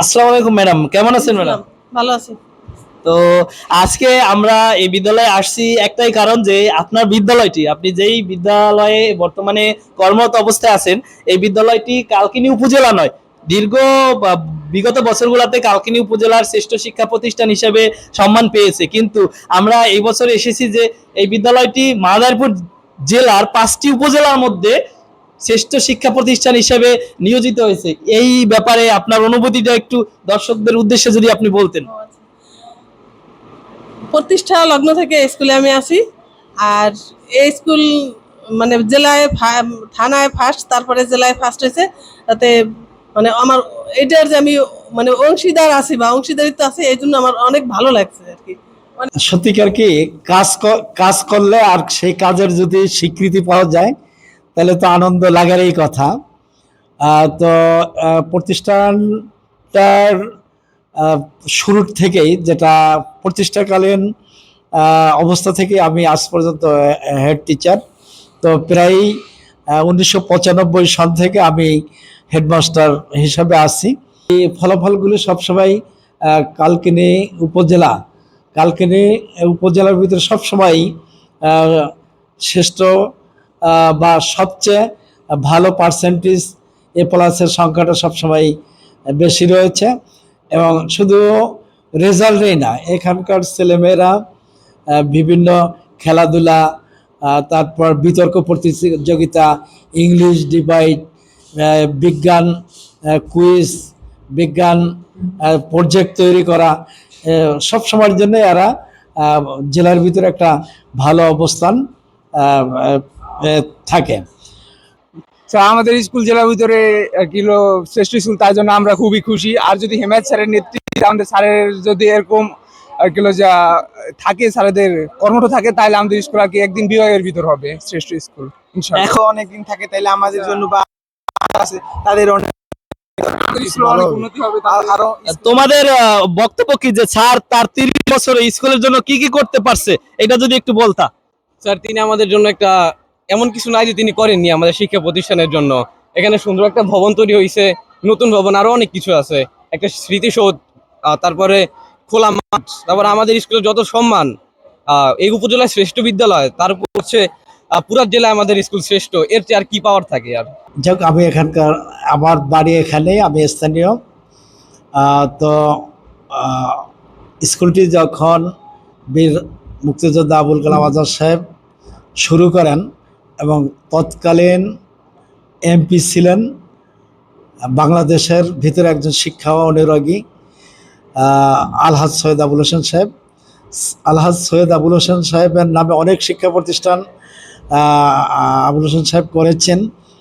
আসসালামু আলাইকুম ম্যাডাম। কেমন আছেন ম্যাডাম? ভালো আছি। তো আজকে আমরা এই বিদ্যালয়ে আসছি একটাই কারণ যে আপনার বিদ্যালয়টি আপনি যেই বিদ্যালয়ে বর্তমানে কর্মরত অবস্থায় আছেন এই বিদ্যালয়টি কালকিনি উপজেলা নয়। দীর্ঘ বিগত বছরগুলোতে কালকিনি উপজেলার শ্রেষ্ঠ শিক্ষা প্রতিষ্ঠান হিসেবে সম্মান পেয়েছে। কিন্তু আমরা এই বছর এসেছি যে এই বিদ্যালয়টি মাদারীপুর জেলার পাঁচটি উপজেলার মধ্যে শ্রেষ্ঠ শিক্ষা প্রতিষ্ঠান হিসেবে নিয়োজিত হয়েছে। এই ব্যাপারে আপনার অনুভূতিটা একটু দর্শকদের উদ্দেশ্যে যদি আপনি বলতেন। প্রতিষ্ঠা লগ্ন থেকে স্কুলে আমি আসি। আর এই স্কুল মানে জেলায় থানায় ফার্স্ট তারপরে জেলায় ফার্স্ট হয়েছে। তাতে মানে আমার এটার যে আমি মানে অংশীদার আছি বা অংশীদারিত্ব আছে এই জন্য আমার অনেক ভালো লাগছে আর কি। সত্যিকার কি কাজ কাজ করলে আর সেই কাজের যদি স্বীকৃতি পাওয়া যায় তাহলে তো আনন্দ লাগারই কথা। তো প্রতিষ্ঠানটার শুরুর থেকেই যেটা প্রতিষ্ঠাকালীন অবস্থা থেকে আমি আজ পর্যন্ত হেড টিচার তো প্রায় উনিশশো পঁচানব্বই সন থেকে আমি হেডমাস্টার হিসাবে আছি। এই ফলাফলগুলি সবসময় কালকিনি উপজেলা, কালকিনি উপজেলার ভিতরে সবসময় শ্রেষ্ঠ বা সবচেয়ে ভালো পার্সেন্টেজ এ প্লাসের সংখ্যাটা সবসময় বেশি রয়েছে। এবং শুধু রেজাল্টেই না, এখানকার ছেলেমেয়েরা বিভিন্ন খেলাধুলা তারপর বিতর্ক প্রতিযোগিতা, ইংলিশ ডিবাইট বিজ্ঞান কুইজ বিজ্ঞান প্রজেক্ট তৈরি করা সব সময়ের জন্য এরা জেলার ভিতরে একটা ভালো অবস্থান থাকে। তো আমাদের স্কুল জেলার ভিতরে কিলো শ্রেষ্ঠ স্কুল তার জন্য আমরা খুবই খুশি। আর যদি হেমায়ত স্যারের নেতৃত্বে আমাদের স্যারের যদি এরকম কিলো যা থাকে স্যারেদের কর্মঠ থাকে তাহলে আমাদের স্কুল আর কি একদিন বিভাগের ভিতর হবে শ্রেষ্ঠ স্কুল ইনশাআল্লাহ এখন অনেকদিন থাকে তাইলে আমাদের জন্য বা তাদের অনেক আমাদের স্কুল অনেক উন্নতি হবে তাহলে আরও তোমাদের বক্তব্য কি যে স্যার তার তিরিশ বছর স্কুলের জন্য কি কি করতে পারছে? এটা যদি একটু বলতা। স্যার তিনি আমাদের জন্য একটা এমন কিছু নাই যে তিনি করেননি আমাদের শিক্ষা প্রতিষ্ঠানের জন্য। এখানে সুন্দর একটা ভবন তৈরি হয়েছে নতুন ভবন আরও অনেক কিছু আছে। একটা স্মৃতিসৌধ তারপরে খোলা মাঠ, তারপর আমাদের স্কুলের যত সম্মান এই উপজেলায় শ্রেষ্ঠ বিদ্যালয়, তার উপর হচ্ছে পুরা জেলায় আমাদের স্কুল শ্রেষ্ঠ, এর চেয়ে আর কি পাওয়ার থাকে আর? যাক, আমি এখানকার আমার বাড়ি এখানে, আমি স্থানীয়। তো স্কুলটি যখন বীর মুক্তিযোদ্ধা আবুল কালাম আজাদ সাহেব শুরু করেন এবং তৎকালীন এমপি ছিলেন, বাংলাদেশের ভিতরে একজন শিক্ষা অনুরাগী আলহাজ সৈয়দ আবুল হোসেন সাহেব। আলহাজ সৈয়দ আবুল হোসেন সাহেবের নামে অনেক শিক্ষা প্রতিষ্ঠান আবুল হোসেন সাহেব করেছেন।